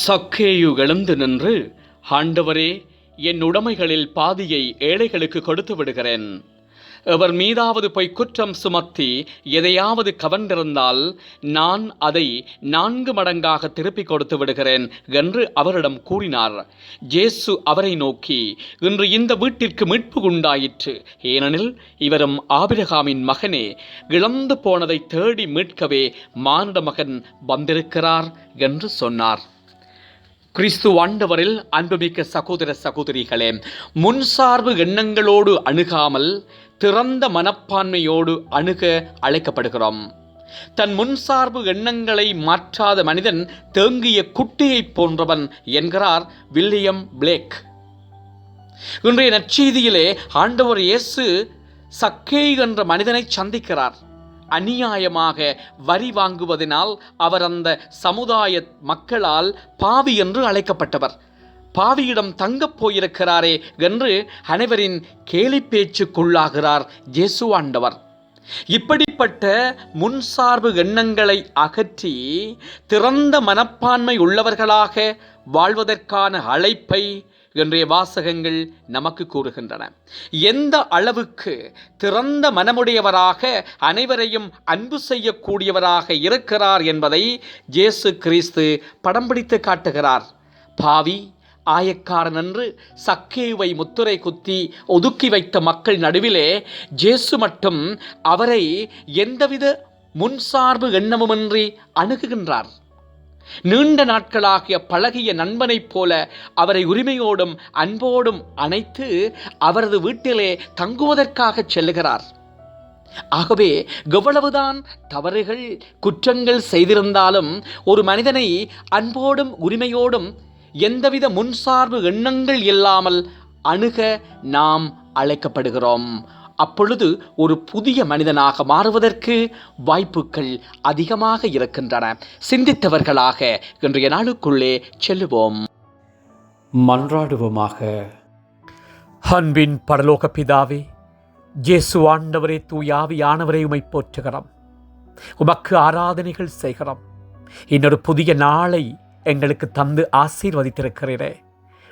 சக்கேயு எழுந்து நின்று ஆண்டவரே என் உடைமைகளில் பாதியை ஏழைகளுக்கு கொடுத்து விடுகிறேன். அவர் மீதாவது போய் குற்றம் சுமத்தி எதையாவது கவர்ந்திருந்தால் நான் அதை நான்கு மடங்காக திருப்பிக் கொடுத்து விடுகிறேன் என்று அவரிடம் கூறினார். ஜேசு அவரை நோக்கி இன்று இந்த வீட்டிற்கு மீட்பு உண்டாயிற்று. ஏனெனில் இவரும் ஆபிரகாமின் மகனே. இழந்து போனதை தேடி மீட்கவே மானிட மகன் வந்திருக்கிறார் என்று சொன்னார். கிறிஸ்து ஆண்டவரில் அன்புமிக்க சகோதர சகோதரிகளே முன்சார்பு எண்ணங்களோடு அணுகாமல் திறந்த மனப்பான்மையோடு அணுக அழைக்கப்படுகிறோம். தன் முன்சார்பு எண்ணங்களை மாற்றாத மனிதன் தேங்கிய குட்டியைப் போன்றவன் என்கிறார் வில்லியம் பிளேக். இன்றைய நற்செய்தியிலே ஆண்டவர் இயேசு சக்கே என்ற மனிதனை சந்திக்கிறார். அநியாயமாக வரி வாங்குவதனால் அவர் அந்த சமுதாய மக்களால் பாவி என்று அழைக்கப்பட்டவர். பாவியிடம் தங்கப் போயிருக்கிறாரே என்று அனைவரின் கேலி பேச்சுக்குள்ளாகிறார் ஜேசு ஆண்டவர். இப்படிப்பட்ட முன்சார்பு எண்ணங்களை அகற்றி திறந்த மனப்பான்மை உள்ளவர்களாக வாழ்வதற்கான அழைப்பை இன்றைய வாசகங்கள் நமக்கு கூறுகின்றன. எந்த அளவுக்கு திறந்த மனமுடையவராக அனைவரையும் அன்பு செய்யக்கூடியவராக இருக்கிறார் என்பதை ஜேசு கிறிஸ்து படம் பிடித்து காட்டுகிறார். பாவி ஆயக்காரன் என்று சக்கேவை முத்துரை குத்தி ஒதுக்கி வைத்த மக்கள் நடுவிலே ஜேசு மட்டும் அவரை எந்தவித முன்சார்பு எண்ணமுமின்றி அணுகுகின்றார். நீண்ட நாட்களாகிய பழகிய நண்பனைப் போல அவரை உரிமையோடும் அன்போடும் அணைத்து அவரது வீட்டிலே தங்குவதற்காக செல்லுகிறார். ஆகவே எவ்வளவுதான் தவறுகள் குற்றங்கள் செய்திருந்தாலும் ஒரு மனிதனை அன்போடும் உரிமையோடும் எந்தவித முன்சார்பு எண்ணங்கள் இல்லாமல் அணுக நாம் அழைக்கப்படுகிறோம். அப்பொழுது ஒரு புதிய மனிதனாக மாறுவதற்கு வாய்ப்புகள் அதிகமாக இருக்கின்றன. சிந்தித்தவர்களாக இன்றைய நாளுக்குள்ளே செல்லுவோம். மன்றாடுவோமாக. அன்பின் பரலோக பிதாவே ஜேசு ஆண்டவரே தூயாவியானவரை உமை போற்றுகிறோம். உமக்கு ஆராதனைகள் செய்கிறோம். இன்னொரு புதிய நாளை எங்களுக்கு தந்து ஆசீர்வதித்திருக்கிறீரே.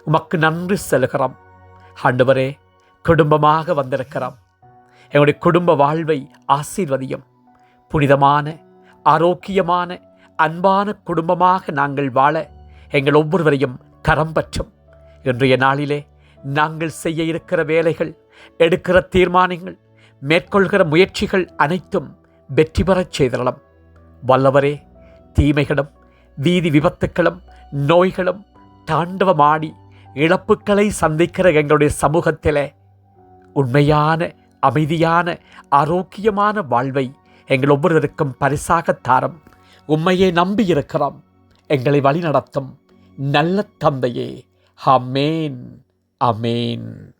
உமக்கு நன்றி செலுகிறோம். ஆண்டவரே குடும்பமாக வந்திருக்கிறோம். எங்களுடைய குடும்ப வாழ்வை ஆசீர்வதியும். புனிதமான ஆரோக்கியமான அன்பான குடும்பமாக நாங்கள் வாழ எங்கள் ஒவ்வொருவரையும் கரம் பற்றும். இன்றைய நாளிலே நாங்கள் செய்ய இருக்கிற வேலைகள் எடுக்கிற தீர்மானங்கள் மேற்கொள்கிற முயற்சிகள் அனைத்தும் வெற்றி பெறச் செய்தரலாம். வல்லவரே தீமைகளும் வீதி விபத்துக்களும் நோய்களும் தாண்டவமாடி இழப்புக்களை சந்திக்கிற எங்களுடைய சமூகத்தில் உண்மையான அமைதியான ஆரோக்கியமான வாழ்வை எங்கள் ஒவ்வொருவருக்கும் பரிசாக தாரம். உண்மையை நம்பியிருக்கிறோம். எங்களை வழிநடத்தும். நல்ல தந்தையே. அமேன் அமேன்